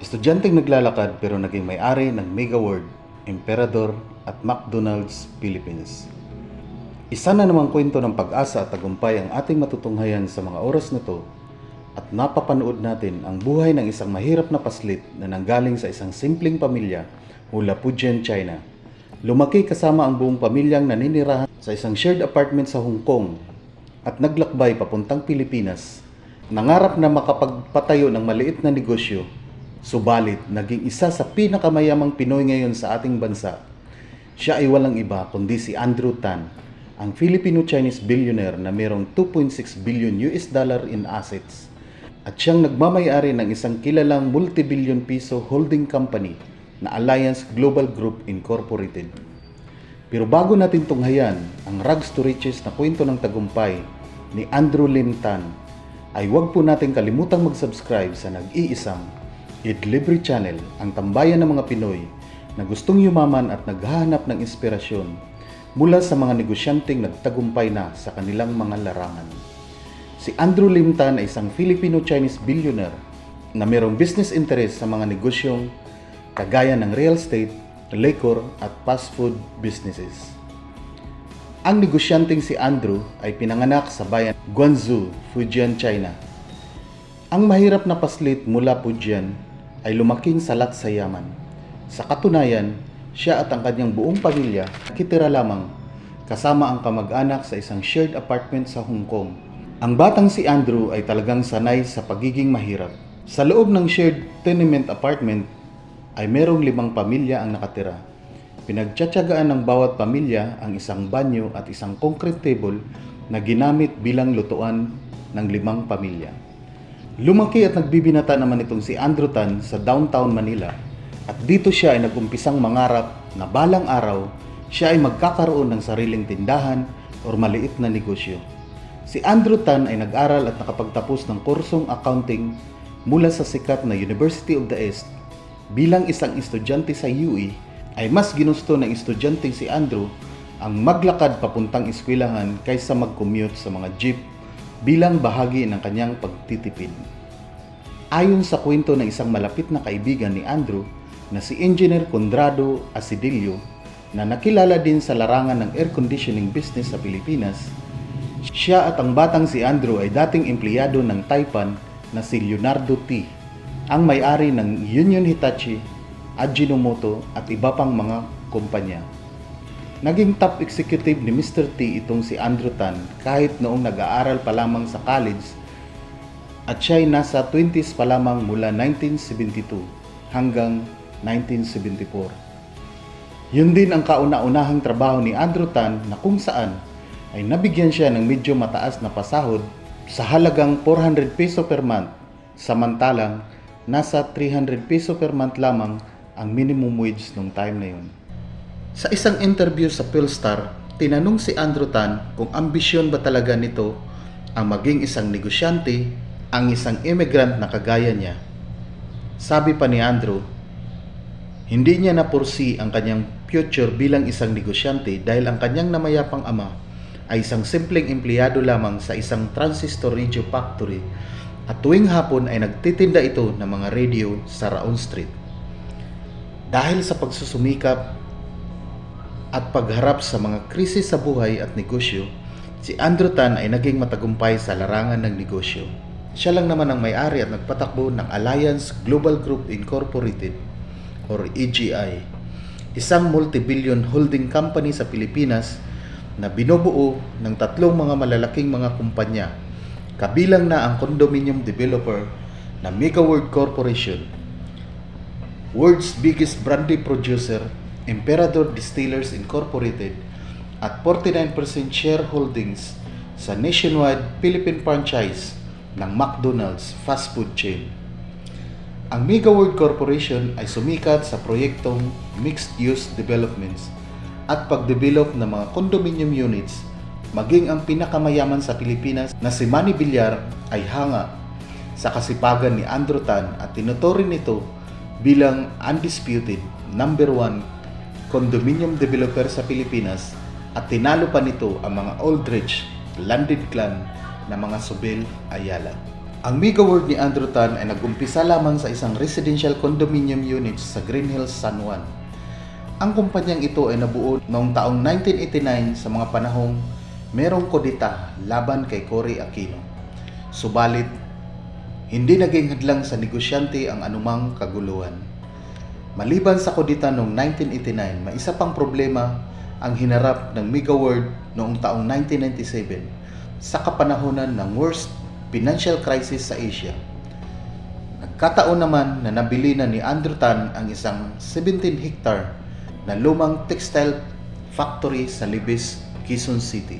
Estudyanteng naglalakad pero naging may-ari ng Mega World, Emperador at McDonald's Philippines. Isa na namang kwento ng pag-asa at tagumpay ang ating matutunghayan sa mga oras na to at napapanood natin ang buhay ng isang mahirap na paslit na nanggaling sa isang simpleng pamilya mula Fujian, China. Lumaki kasama ang buong pamilyang naninirahan sa isang shared apartment sa Hong Kong at naglakbay papuntang Pilipinas. Nangarap na makapagpatayo ng maliit na negosyo, subalit naging isa sa pinakamayamang Pinoy ngayon sa ating bansa. Siya ay walang iba kundi si Andrew Tan, ang Filipino-Chinese billionaire na mayroong 2.6 billion US dollar in assets at siyang nagmamayari ng isang kilalang multi-billion piso holding company na Alliance Global Group Incorporated. Pero bago natin tunghayan ang rags to riches na kwento ng tagumpay ni Andrew Lim Tan, ay huwag po natin kalimutang mag-subscribe sa nag-iisang Eat Libre Channel, ang tambayan ng mga Pinoy na gustong yumaman at naghahanap ng inspirasyon mula sa mga negosyanteng nagtagumpay na sa kanilang mga larangan. Si Andrew Lim Tan ay isang Filipino-Chinese billionaire na mayroong business interest sa mga negosyong kagaya ng real estate, liquor at fast food businesses. Ang negosyanteng si Andrew ay pinanganak sa bayan Guangzhou, Fujian, China. Ang mahirap na paslit mula Fujian ay lumaking salat sa yaman. Sa katunayan, siya at ang kanyang buong pamilya nakitira lamang kasama ang kamag-anak sa isang shared apartment sa Hong Kong. Ang batang si Andrew ay talagang sanay sa pagiging mahirap. Sa loob ng shared tenement apartment ay merong limang pamilya ang nakatira. Pinagtsatsagaan ng bawat pamilya ang isang banyo at isang concrete table na ginamit bilang lutuan ng limang pamilya. Lumaki at nagbibinata naman itong si Andrew Tan sa downtown Manila at dito siya ay nagumpisang mangarap na balang araw siya ay magkakaroon ng sariling tindahan o maliit na negosyo. Si Andrew Tan ay nag-aral at nakapagtapos ng kursong accounting mula sa sikat na University of the East. Bilang isang estudyante sa UE, ay mas ginusto ng estudyanteng si Andrew ang maglakad papuntang eskwelahan kaysa mag-commute sa mga jeep bilang bahagi ng kanyang pagtitipid. Ayon sa kwento ng isang malapit na kaibigan ni Andrew na si Engineer Condrado Asidillo na nakilala din sa larangan ng air conditioning business sa Pilipinas, siya at ang batang si Andrew ay dating empleyado ng Taipan na si Leonardo T, ang may-ari ng Union Hitachi, Ajinomoto at iba pang mga kumpanya. Naging top executive ni Mr. T itong si Andrew Tan kahit noong nag-aaral pa lamang sa college at siya ay nasa 20s pa lamang mula 1972 hanggang 1974. Yun din ang kauna-unahang trabaho ni Andrew Tan na kung saan ay nabigyan siya ng medyo mataas na pasahod sa halagang 400 peso per month samantalang nasa 300 peso per month lamang ang minimum wage nung time na yun. Sa isang interview sa Philstar, tinanong si Andrew Tan kung ambisyon ba talaga nito ang maging isang negosyante, ang isang immigrant na kagaya niya. Sabi pa ni Andrew, hindi niya napursi ang kanyang future bilang isang negosyante dahil ang kanyang namayapang ama ay isang simpleng empleyado lamang sa isang transistor radio factory at tuwing hapon ay nagtitinda ito ng mga radio sa Raon Street. Dahil sa pagsusumikap at pagharap sa mga krisis sa buhay at negosyo, si Andrew Tan ay naging matagumpay sa larangan ng negosyo. Siya lang naman ang may-ari at nagpatakbo ng Alliance Global Group Incorporated or EGI, isang multi-billion holding company sa Pilipinas na binubuo ng tatlong mga malalaking mga kumpanya, kabilang na ang condominium developer na Mega World Corporation, world's biggest brandy producer, Emperador Distillers Incorporated, at 49% shareholdings sa nationwide Philippine franchise ng McDonald's fast food chain. Ang Mega World Corporation ay sumikat sa proyektong mixed-use developments at pagdevelop ng mga condominium units maging ang pinakamayaman sa Pilipinas na si Manny Villar ay hanga sa kasipagan ni Andrew Tan at tinuturing nito bilang undisputed number one condominium developer sa Pilipinas at tinalo pa nito ang mga Aldrich landed clan na mga Sobel Ayala. Ang Mega World ni Andrew Tan ay nag-umpisa lamang sa isang residential condominium unit sa Green Hills, San Juan. Ang kumpanyang ito ay nabuo noong taong 1989 sa mga panahong merong kodita laban kay Cory Aquino. Subalit, hindi naging hadlang sa negosyante ang anumang kaguluhan. Maliban sa kodita noong 1989, may isa pang problema ang hinarap ng Mega World noong taong 1997 sa kapanahonan ng worst financial crisis sa Asia. Nagkataon naman na nabili na ni Andrew Tan ang isang 17 hectare na lumang textile factory sa Libis, Quezon City.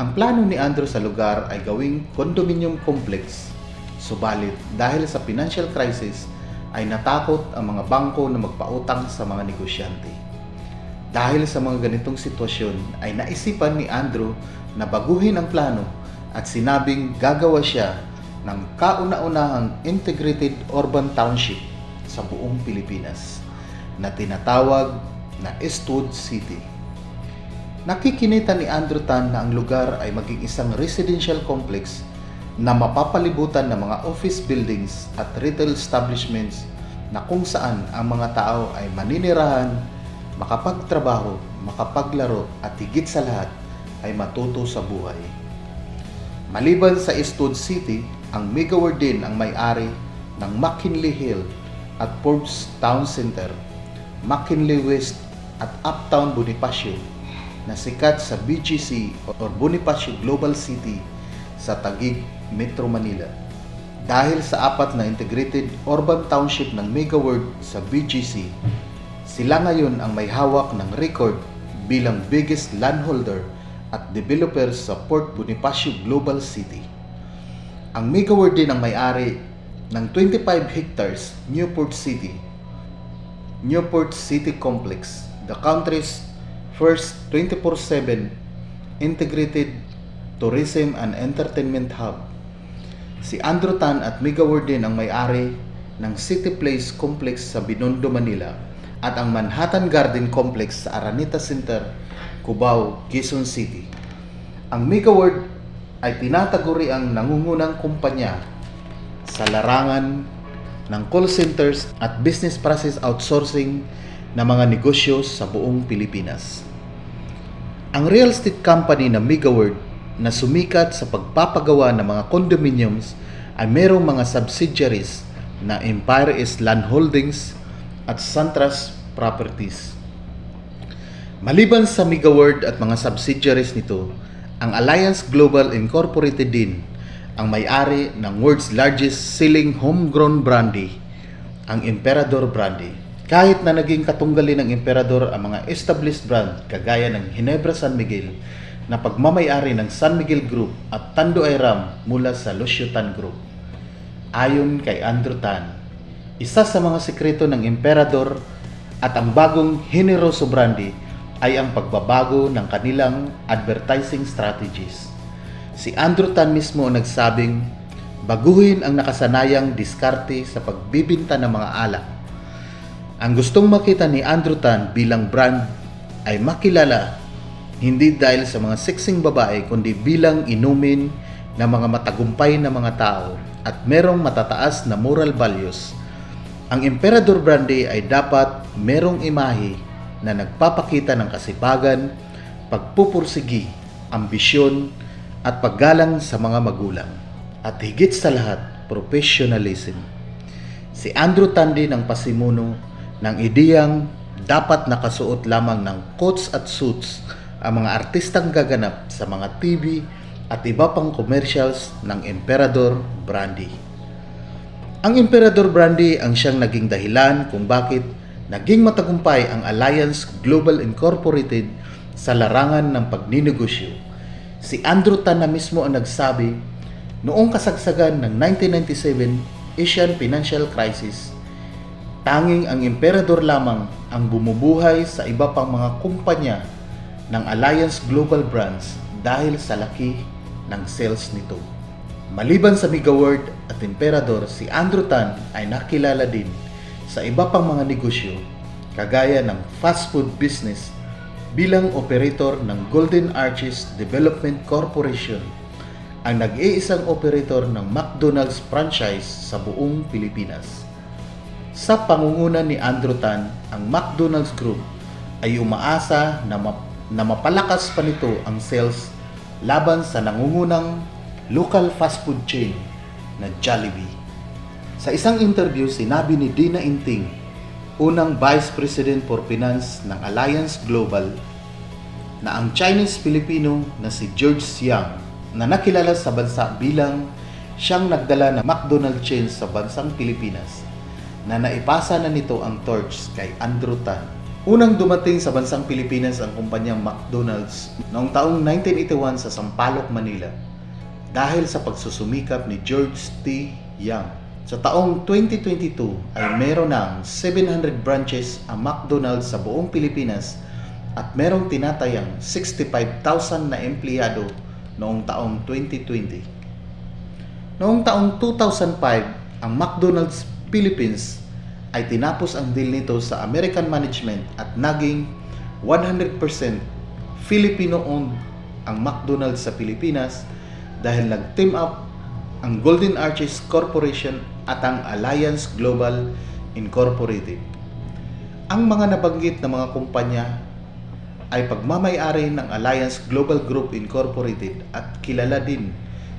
Ang plano ni Andrew sa lugar ay gawing condominium complex. Subalit dahil sa financial crisis ay natakot ang mga bangko na magpautang sa mga negosyante. Dahil sa mga ganitong sitwasyon ay naisipan ni Andrew na baguhin ang plano at sinabing gagawa siya ng kauna-unahang integrated urban township sa buong Pilipinas na tinatawag na Eastwood City. Nakikinita ni Andrew Tan na ang lugar ay maging isang residential complex na mapapalibutan ng mga office buildings at retail establishments na kung saan ang mga tao ay maninirahan, makapagtrabaho, makapaglaro at higit sa lahat ay matuto sa buhay. Maliban sa Eastwood City, ang Mega World din ang may-ari ng McKinley Hill at Forbes Town Center, McKinley West at Uptown Bonifacio na sikat sa BGC or Bonifacio Global City sa Taguig, Metro Manila. Dahil sa apat na integrated urban township ng Mega World sa BGC, sila ngayon ang may hawak ng record bilang biggest landholder at developer sa Port Bonifacio Global City. Ang Mega World din ang may-ari ng 25 hectares Newport City, Newport City Complex, the country's first 24-7 integrated tourism and entertainment hub. Si Andrew Tan at Mega World din ang may-ari ng City Place Complex sa Binondo, Manila at ang Manhattan Garden Complex sa Araneta Center, Cubao, Quezon City. Ang Mega World ay tinataguri ang nangungunang kumpanya sa larangan ng call centers at business process outsourcing na mga negosyo sa buong Pilipinas. Ang real estate company na MegaWorld na sumikat sa pagpapagawa ng mga condominiums ay merong mga subsidiaries na Empire East Land Holdings at Santras Properties. Maliban sa MegaWorld at mga subsidiaries nito, ang Alliance Global Incorporated din ang may-ari ng world's largest selling homegrown brandy, ang Emperador Brandy. Kahit na naging katunggali ng Emperador ang mga established brand kagaya ng Ginebra San Miguel na pagmamayari ng San Miguel Group at Tando Ram mula sa Lucio Tan Group. Ayon kay Andrew Tan, isa sa mga sekreto ng Emperador at ang bagong Generoso Brandy ay ang pagbabago ng kanilang advertising strategies. Si Andrew Tan mismo nagsabing baguhin ang nakasanayang diskarte sa pagbibinta ng mga alak. Ang gustong makita ni Andrew Tan bilang brand ay makilala hindi dahil sa mga sexing babae kundi bilang inumin ng mga matagumpay na mga tao at merong matataas na moral values. Ang Emperador Brandy ay dapat merong imahe na nagpapakita ng kasipagan, pagpupursigi, ambisyon, at paggalang sa mga magulang. At higit sa lahat, professionalism. Si Andrew Tandy ng pasimuno ng ideyang dapat nakasuot lamang ng coats at suits ang mga artistang gaganap sa mga TV at iba pang commercials ng Emperador Brandy. Ang Emperador Brandy ang siyang naging dahilan kung bakit naging matagumpay ang Alliance Global Incorporated sa larangan ng pagninegosyo. Si Andrew Tan na mismo ang nagsabi, noong kasagsagan ng 1997 Asian Financial Crisis, tanging ang emperador lamang ang bumubuhay sa iba pang mga kumpanya ng Alliance Global Brands dahil sa laki ng sales nito. Maliban sa Mega World at Emperador, si Andrew Tan ay nakilala din sa iba pang mga negosyo kagaya ng fast food business bilang operator ng Golden Arches Development Corporation, ang nag-iisang operator ng McDonald's franchise sa buong Pilipinas. Sa pangunguna ni Andrew Tan, ang McDonald's Group ay umaasa na, ma- na mapalakas pa nito ang sales laban sa nangungunang local fast food chain na Jollibee. Sa isang interview, sinabi ni Dina Inting, unang Vice President for Finance ng Alliance Global, na ang Chinese-Filipino na si George Siang na nakilala sa bansa bilang siyang nagdala ng McDonald's chain sa bansang Pilipinas na naipasa na nito ang torch kay Andrew Tan. Unang dumating sa bansang Pilipinas ang kumpanyang McDonald's noong taong 1981 sa Sampaloc, Manila dahil sa pagsusumikap ni George T. Young. Sa taong 2022 ay meron ng 700 branches ang McDonald's sa buong Pilipinas at merong tinatayang 65,000 na empleyado noong taong 2020. Noong taong 2005, ang McDonald's Philippines ay tinapos ang deal nito sa American management at naging 100% Filipino-owned ang McDonald's sa Pilipinas dahil nag-team up ang Golden Arches Corporation at ang Alliance Global Incorporated. Ang mga nabanggit na mga kumpanya ay pagmamayari ng Alliance Global Group Incorporated at kilala din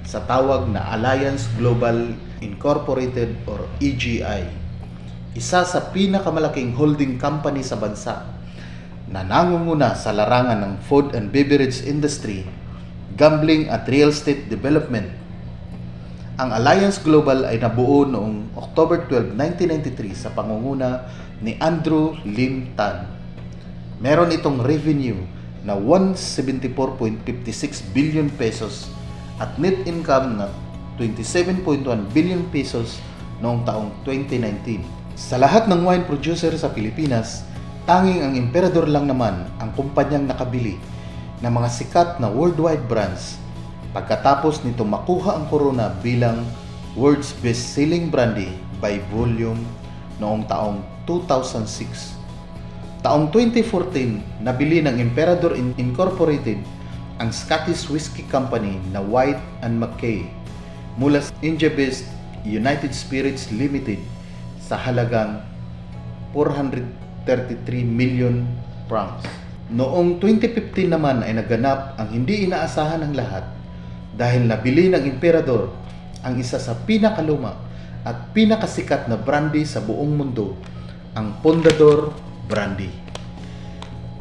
sa tawag na Alliance Global Incorporated or EGI. Isa sa pinakamalaking holding company sa bansa na nangunguna sa larangan ng food and beverage industry, gambling at real estate development. Ang Alliance Global ay nabuo noong October 12, 1993 sa pangunguna ni Andrew Lim Tan meron itong revenue na 174.56 billion pesos at net income na 27.1 billion pesos noong taong 2019. Sa lahat ng wine producer sa Pilipinas, tanging ang Emperador lang naman ang kumpanyang nakabili ng mga sikat na worldwide brands pagkatapos nito makuha ang corona bilang world's best-selling brandy by volume noong taong 2006. Taong 2014, nabili ng Emperador In- Incorporated ang Scottish Whiskey Company na White and Mackay mula sa India-based United Spirits Limited sa halagang 433 million francs. Noong 2015 naman ay naganap ang hindi inaasahan ng lahat dahil nabili ng Emperador ang isa sa pinakaluma at pinakasikat na brandy sa buong mundo, ang Pondador Brandy.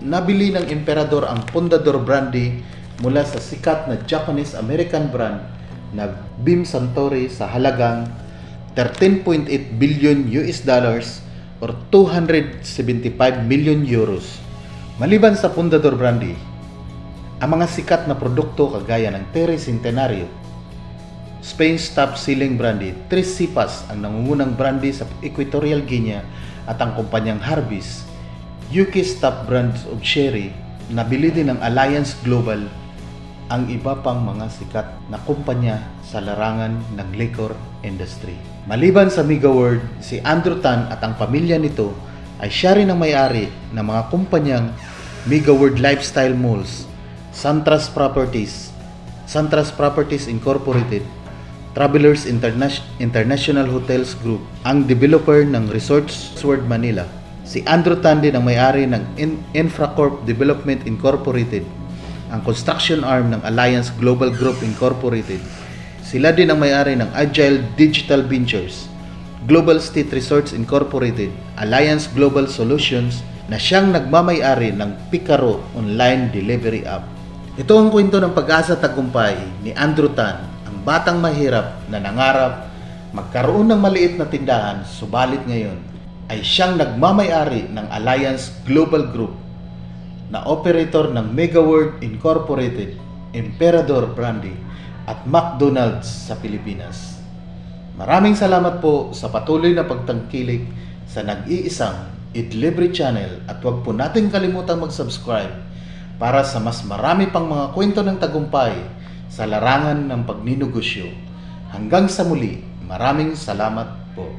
Nabili ng Emperador ang Pondador Brandy mula sa sikat na Japanese-American brand na Bim Santori sa halagang 13.8 billion US dollars or 275 million euros. Maliban sa Pondador Brandy, ang mga sikat na produkto kagaya ng Terry Centenario, Spain's top-selling brandy, Tres Sipas ang nangungunang brandy sa Equatorial Guinea at ang kumpanyang Harvey's, UK's top brands of sherry, nabili din ng Alliance Global ang iba pang mga sikat na kumpanya sa larangan ng liquor industry. Maliban sa Mega World, si Andrew Tan at ang pamilya nito ay siya rin ang may-ari ng mga kumpanyang Mega World Lifestyle Malls, Santras Properties, Santras Properties Incorporated, Travelers Interna- International Hotels Group, ang developer ng Resorts World Manila. Si Andrew Tan din ang may-ari ng In- Infracorp Development Incorporated, ang construction arm ng Alliance Global Group Incorporated. Sila din ang may-ari ng Agile Digital Ventures, Global State Resorts Incorporated, Alliance Global Solutions na siyang nagmamay-ari ng Picaro online delivery app. Ito ang kwento ng pag-asa tagumpay ni Andrew Tan, ang batang mahirap na nangarap magkaroon ng maliit na tindahan subalit ngayon ay siyang nagmamay-ari ng Alliance Global Group na operator ng Mega World Incorporated, Emperador Brandy at McDonald's sa Pilipinas. Maraming salamat po sa patuloy na pagtangkilik sa nag-iisang Eat Libre Channel at huwag po natin kalimutang mag-subscribe para sa mas marami pang mga kwento ng tagumpay sa larangan ng pagninegosyo. Hanggang sa muli, maraming salamat po.